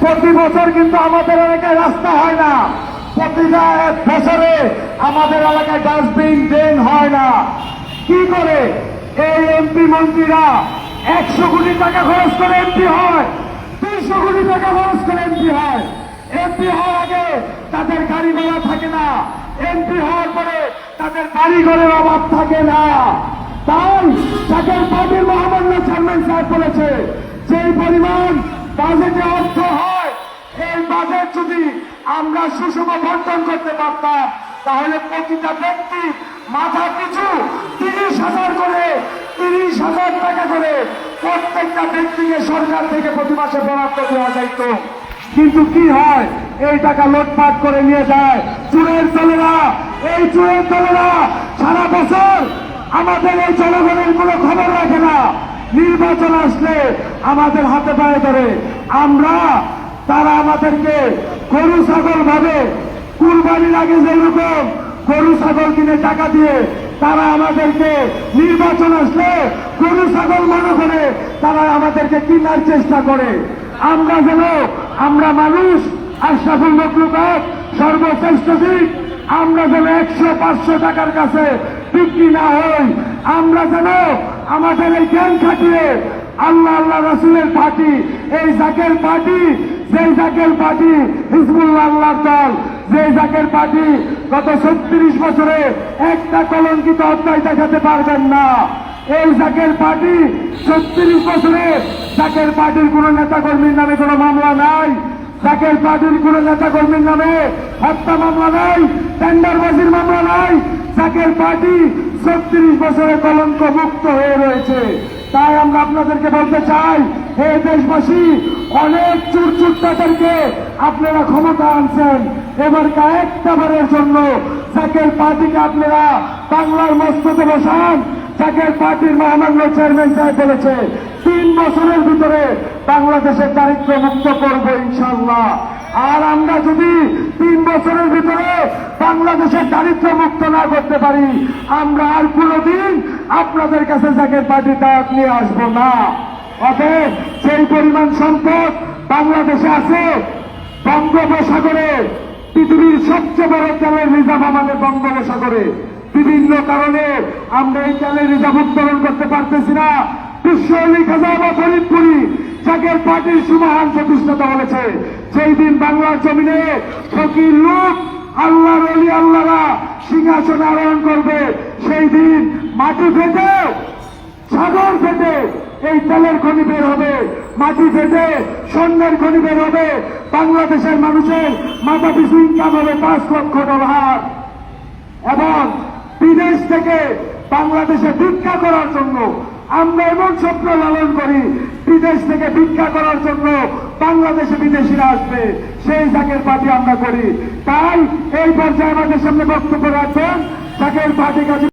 প্রতি বছর কিন্তু আমাদের এলাকায় রাস্তা হয় না। প্রতিটা বছরে আমাদের এলাকায় ডাস্টবিন, ড্রেন হয় না। কি করে? এই এমপি মন্ত্রীরা একশো কোটি টাকা খরচ করে এমপি হয়, দুইশো কোটি টাকা খরচ করে এমপি হয়। এমপি হওয়ার আগে তাদের গাড়ি ঘোড়া থাকে না। এমপি হওয়ার পরে তাদের গাড়ি ঘরের অভাব থাকে না। তাই তাদের পার্টির মহামান্য চেয়ারম্যান সাহেব বলেছে, যেই পরিমাণ বাজেটে অর্থ হয়, এই বাজেট যদি আমরা সুষম বন্টন করতে পারতাম, তাহলে প্রতিটা ব্যক্তি মাথা পিছু তিরিশ হাজার করে, তিরিশ হাজার টাকা করে প্রত্যেকটা ব্যক্তিকে সরকার থেকে প্রতি মাসে বরাদ্দ দেওয়া যাইত। কিন্তু কি হয়, এই টাকা লোটপাট করে নিয়ে যায় চুরের দলেরা। এই চুরের দলেরা সারা বছর আমাদের এই জনগণের কোনো খবর রাখে না। নির্বাচন আসলে আমাদের হাতে পায়ে ধরে। আমরা, তারা আমাদেরকে গরু, ছাগল ভাবে কুরবানির আগে যেরকম গরু, ছাগল কিনে টাকা দিয়ে তারা আমাদেরকে নির্বাচন আসলে গরু, ছাগল মনে করে তারা আমাদেরকে কেনার চেষ্টা করে। আমরা যেন, আমরা মানুষ, আশরাফুল মকলুকাত সর্বশ্রেষ্ঠ দিক আমরা যেন একশো, পাঁচশো টাকার কাছে বিক্রি না হই, আমরা যেন আমাদের এই জ্ঞান খাটিয়ে আল্লাহ আল্লাহ রসুলের পার্টি, এই জাকের পার্টি, যেই জাকের পার্টি হিজবুল্লাহ আল্লাহ দল যে জাকের পার্টি গত ছত্রিশ বছরে একটা কলঙ্কিত অধ্যায় দেখাতে পারবেন না। এই জাকের পার্টি ছত্রিশ বছরে জাকের পার্টির কোন নেতা কর্মীর নামে কোনো মামলা নাই। জাকের পার্টির কোন নেতা কর্মীর নামে হত্যা মামলা নাই, টেন্ডারবাজির মামলা নাই। জাকের পার্টি ছত্রিশ বছরে কলঙ্ক মুক্ত হয়ে রয়েছে। তাই আমরা আপনাদেরকে বলতে চাই, হে দেশবাসী, অনেক চুরচুরটাদেরকে আপনারা ক্ষমতা আনছেন। এবার একটা বারের জন্য জাকের পার্টিকে আপনারা বাংলার মস্তকে বসান। জাকের পার্টির মহামান্য চেয়ারম্যান সাহেব বলেছে, তিন বছরের ভিতরে বাংলাদেশের দারিদ্র মুক্ত করব ইনশাল্লাহ। আর আমরা যদি তিন বছরের ভিতরে বাংলাদেশের দারিদ্র মুক্ত না করতে পারি, আমরা আর কোনোদিন আপনাদের কাছে জাকের পার্টি দাওয়াত নিয়ে আসব না। অতএব সেই পরিমাণ সম্পদ বাংলাদেশে আছে। বঙ্গোপসাগরে, পৃথিবীর সবচেয়ে বড় তেলের রিজার্ভ আমাদের বঙ্গোপসাগরে। বিভিন্ন কারণে আমরা এই তেলের রিজার্ভ উত্তোলন করতে পারতেছি না। মাটি এই তেলের খনি বের হবে। মাটি ফেটে স্বর্ণের খনি বের হবে। বাংলাদেশের মানুষের মাথা পিছু ইনকাম হবে পাঁচ লক্ষ ডলার। এবং বিদেশ থেকে বাংলাদেশে ভিক্ষা করার জন্য আমরা এমন স্বপ্ন লালন করি, বিদেশ থেকে ভিক্ষা করার জন্য বাংলাদেশে বিদেশিরা আসবে, সেই জাকের পার্টি আমরা করি। তাই এই পর্যায়ে আমাদের সামনে বক্তব্য রাখবেন। জাকের পার্টি কাছে